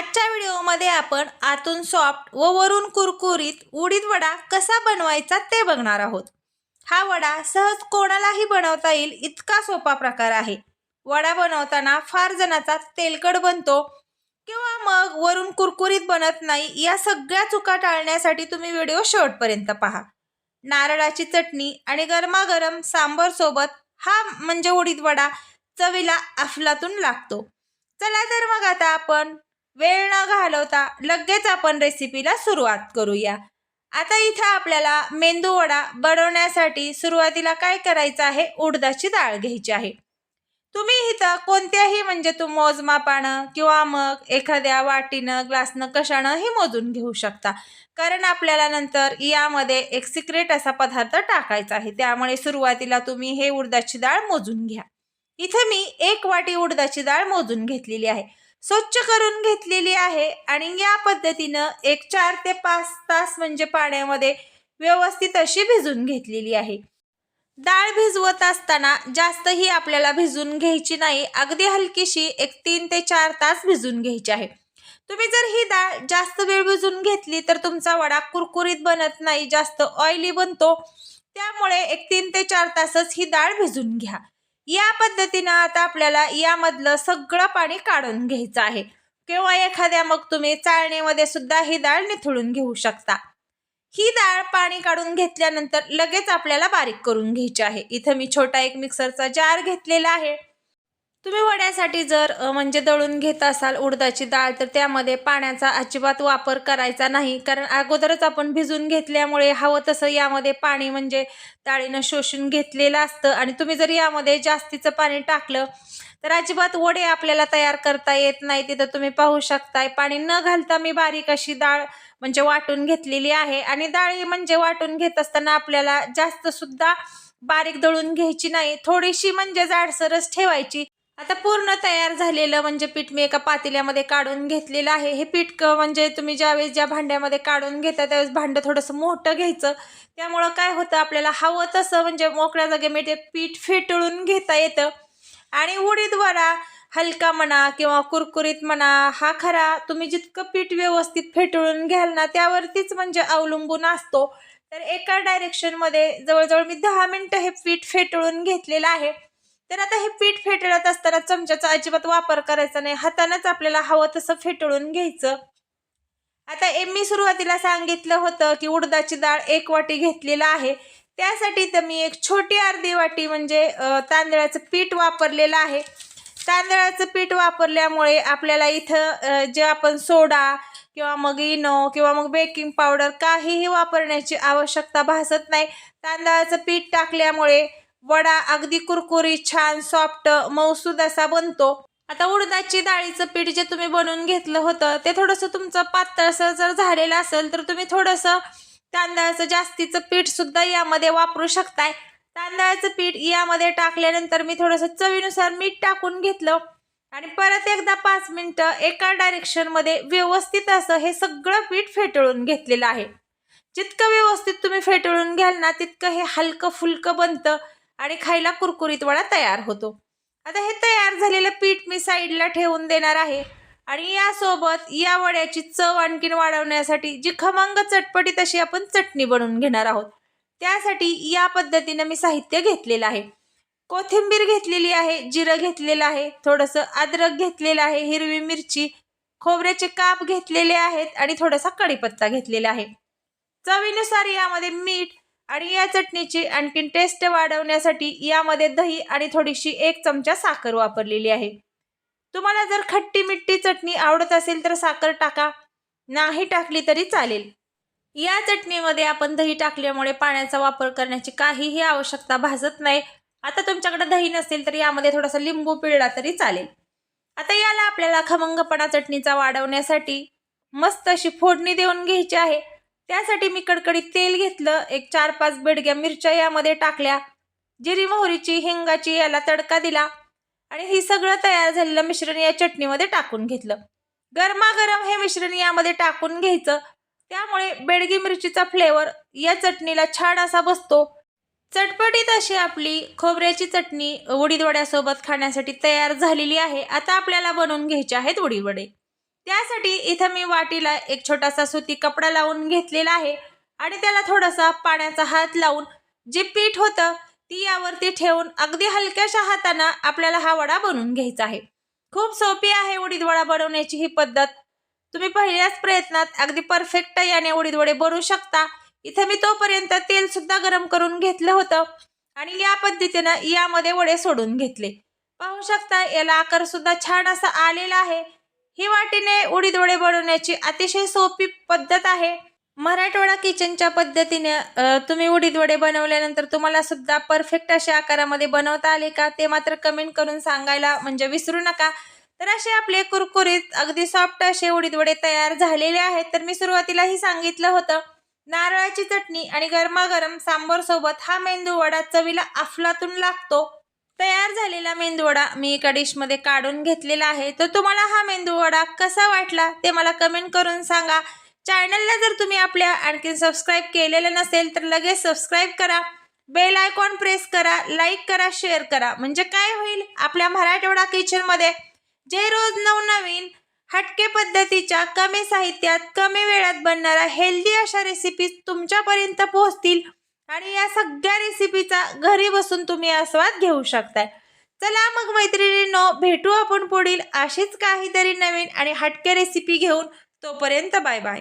आजच्या व्हिडिओमध्ये आपण आतून सॉफ्ट व वरून कुरकुरीत उडीद वडा कसा बनवायचा ते बघणार आहोत. हा वडा सहज कोणालाही बनवता येईल इतका सोपा प्रकार आहे. वडा बनवताना फार जणाचा तेलकट बनतो किंवा मग वरून कुरकुरीत बनत नाही या सगळ्या चुका टाळण्यासाठी तुम्ही व्हिडिओ शेवटपर्यंत पहा. नारळाची चटणी आणि गरमागरम सांबर सोबत हा म्हणजे उडीद वडा चवीला अफलातून लागतो. चला तर मग आता आपण वेळ न घालवता लगेच आपण रेसिपीला सुरुवात करूया. आता इथं आपल्याला मेंदू वडा बनवण्यासाठी सुरुवातीला काय करायचं आहे? उडदाची डाळ घ्यायची आहे. तुम्ही इथं कोणत्याही म्हणजे तू मोजमापानं किंवा मग एखाद्या वाटीनं ग्लासनं कशानं हे मोजून घेऊ शकता. कारण आपल्याला नंतर यामध्ये एक सिक्रेट असा पदार्थ टाकायचा आहे. त्यामुळे सुरुवातीला तुम्ही हे उडदाची डाळ मोजून घ्या. इथे मी एक वाटी उडदाची डाळ मोजून घेतलेली आहे. स्वच्छ करून घेतलेली आहे आणि या पद्धतीनं एक चार ते पाच तास म्हणजे पाण्यामध्ये व्यवस्थित अशी भिजून घेतलेली आहे. डाळ भिजवत असताना जास्तही आपल्याला भिजून घ्यायची नाही अगदी हलकीशी एक तीन ते चार तास भिजून घ्यायची आहे. तुम्ही जर ही डाळ जास्त वेळ भिजून घेतली तर तुमचा वडा कुरकुरीत बनत नाही जास्त ऑइली बनतो. त्यामुळे एक तीन ते चार तासच ही डाळ भिजून घ्या. या पद्धतीनं आता आपल्याला यामधलं सगळं पाणी काढून घ्यायचं आहे. किंवा एखाद्या मग तुम्ही चाळणीमध्ये सुद्धा ही डाळ निथळून घेऊ शकता. ही डाळ पाणी काढून घेतल्यानंतर लगेच आपल्याला बारीक करून घ्यायची आहे. इथं मी छोटा एक मिक्सरचा जार घेतलेला आहे. तुम्ही वड्यासाठी जर म्हणजे दळून घेत असाल उडदाची डाळ तर त्यामध्ये पाण्याचा अजिबात वापर करायचा नाही. कारण अगोदरच आपण भिजून घेतल्यामुळे हवं तसं यामध्ये पाणी म्हणजे डाळीनं शोषून घेतलेलं असतं. आणि तुम्ही जर यामध्ये जास्तीचं पाणी टाकलं तर अजिबात वडे आपल्याला तयार करता येत नाही. तिथं तुम्ही पाहू शकताय पाणी न घालता मी बारीक अशी डाळ म्हणजे वाटून घेतलेली आहे. आणि डाळी म्हणजे वाटून घेत असताना आपल्याला जास्त सुद्धा बारीक दळून घ्यायची नाही. थोडीशी म्हणजे जाडसरच ठेवायची. आता पूर्ण तयार झालेलं म्हणजे पीठ मी एका पातेल्यामध्ये काढून घेतलेलं आहे. हे पीठ म्हणजे तुम्ही ज्यावेळेस ज्या भांड्यामध्ये काढून घेता त्यावेळेस भांडं थोडंसं मोठं घ्यायचं. त्यामुळं काय होतं आपल्याला हवं तसं म्हणजे मोकळ्या जागेमध्ये पीठ फेटळून घेता येतं. आणि उडीद वडा हलका म्हणा किंवा कुरकुरीत म्हणा हा खरा तुम्ही जितकं पीठ व्यवस्थित फेटळून घ्याल ना त्यावरतीच म्हणजे अवलंबून असतो. तर एका डायरेक्शनमध्ये जवळजवळ मी दहा मिनटं हे पीठ फेटळून घेतलेलं आहे. तर आता हे पीठ फेटळत असताना चमच्याचा अजिबात वापर करायचा नाही. हातानंच आपल्याला हवं तसं फेटळून घ्यायचं. आता ए मी सुरुवातीला सांगितलं होतं की उडदाची डाळ एक वाटी घेतलेला आहे. त्यासाठी तर मी एक छोटी अर्धी वाटी म्हणजे तांदळाचं पीठ वापरलेलं आहे. तांदळाचं पीठ वापरल्यामुळे आपल्याला इथं जे आपण सोडा किंवा मग इनो किंवा मग बेकिंग पावडर काहीही वापरण्याची आवश्यकता भासत नाही. तांदळाचं पीठ टाकल्यामुळे वडा अगदी कुरकुरी छान सॉफ्ट मऊसूद असा बनतो. आता उडदाची डाळीचं पीठ जे तुम्ही बनवून घेतलं होतं ते थोडंसं तुमचं पातळसर जर झालेलं असेल तर तुम्ही थोडंसं तांदळाचं जास्तीचं पीठसुद्धा यामध्ये वापरू शकताय. तांदळाचं पीठ यामध्ये टाकल्यानंतर मी थोडंसं चवीनुसार मीठ टाकून घेतलं. आणि परत एकदा पाच मिनटं एका डायरेक्शनमध्ये व्यवस्थित असं हे सगळं पीठ फेटळून घेतलेलं आहे. जितकं व्यवस्थित तुम्ही फेटळून घ्याल ना तितकं हे हलकं फुलकं बनतं. आणि खायला कुरकुरीत वडा तयार होतो. आता हे तयार झालेलं पीठ मी साईडला ठेवून देणार आहे. आणि यासोबत या वड्याची चव आणखीन वाढवण्यासाठी जी खमंग चटपटीत अशी आपण चटणी बनवून घेणार आहोत. त्यासाठी या पद्धतीनं मी साहित्य घेतलेलं आहे. कोथिंबीर घेतलेली आहे जिरं घेतलेलं आहे थोडंसं अद्रक घेतलेलं आहे हिरवी मिरची खोबऱ्याचे काप घेतलेले आहेत आणि थोडासा कढीपत्ता घेतलेला आहे. चवीनुसार यामध्ये मीठ आणि या चटणीची आणखीन टेस्ट वाढवण्यासाठी यामध्ये दही आणि थोडीशी एक चमचा साखर वापरलेली आहे. तुम्हाला जर खट्टी मिट्टी चटणी आवडत असेल तर साखर टाका. नाही टाकली तरी चालेल. या चटणीमध्ये आपण दही टाकल्यामुळे पाण्याचा वापर करण्याची काहीही आवश्यकता भासत नाही. आता तुमच्याकडे दही नसेल तर यामध्ये थोडासा लिंबू पिळला तरी चालेल. आता याला आपल्याला खमंगपणा चटणीचा वाढवण्यासाठी मस्त अशी फोडणी देऊन घ्यायची आहे. त्यासाठी मी कडकडीत तेल घेतलं. एक चार पाच बेडग्या मिरच्या यामध्ये टाकल्या. जिरी मोहरीची हिंगाची याला तडका दिला. आणि ही सगळं तयार झालेलं मिश्रण या चटणीमध्ये टाकून घेतलं. गरमागरम हे मिश्रण यामध्ये टाकून घ्यायचं. त्यामुळे बेडगी मिरचीचा फ्लेवर या चटणीला छान असा बसतो. चटपटीत अशी आपली खोबऱ्याची चटणी उडीदवड्यासोबत खाण्यासाठी तयार झालेली आहे. आता आपल्याला बनवून घ्यायचे आहेत उडीदवडे त्यासाठी इथं मी वाटीला एक छोटासा सुती कपडा लावून घेतलेला आहे आणि त्याला थोडासा पाण्याचा हात लावून जे पीठ होतं ती यावरती ठेवून अगदी हलक्याशा हातानं आपल्याला हा वडा बनवून घ्यायचा आहे. खूप सोपी आहे उडीद वडा बनवण्याची ही पद्धत. तुम्ही पहिल्याच प्रयत्नात अगदी परफेक्ट याने उडीद वडे बनवू शकता. इथं मी तोपर्यंत तेल सुद्धा गरम करून घेतलं होतं आणि या पद्धतीनं यामध्ये वडे सोडून घेतले. पाहू शकता याला आकार सुद्धा छान असा आलेला आहे. ही वाटीने उडीद वडे बनवण्याची अतिशय सोपी पद्धत आहे. मराठवाडा किचनच्या पद्धतीने तुम्ही उडीद वडे बनवल्यानंतर तुम्हाला सुद्धा परफेक्ट अशा आकारामध्ये बनवता आले का? ते मात्र कमेंट करून सांगायला म्हणजे विसरू नका. तर असे आपले कुरकुरीत अगदी सॉफ्ट असे उडीद वडे तयार झालेले आहेत. तर मी सुरुवातीलाही सांगितलं होतं नारळाची चटणी आणि गरमागरम सांबर सोबत हा मेंदू वडा चवीला अफलातून लागतो. तयार झालेला मेंदूवडा मी एका डिशमध्ये काढून घेतलेला आहे. तर तुम्हाला हा मेंदूवडा कसा वाटला ते मला कमेंट करून सांगा. चॅनलला जर तुम्ही आपल्या आणखीन सबस्क्राईब केलेलं नसेल तर लगेच सबस्क्राईब करा. बेल आयकॉन प्रेस करा लाईक करा शेअर करा. म्हणजे काय होईल? आपल्या मराठवाडा किचनमध्ये जे रोज नवनवीन हटके पद्धतीच्या कमी साहित्यात कमी वेळात बनणाऱ्या हेल्दी अशा रेसिपीज तुमच्यापर्यंत पोहोचतील. आणि या सगळ्या रेसिपीचा घरी बसून तुम्ही आस्वाद घेऊ शकताय. चला मग मैत्रिणींनो भेटू आपण पुढील अशीच काहीतरी नवीन आणि हटके रेसिपी घेऊन तोपर्यंत बाय बाय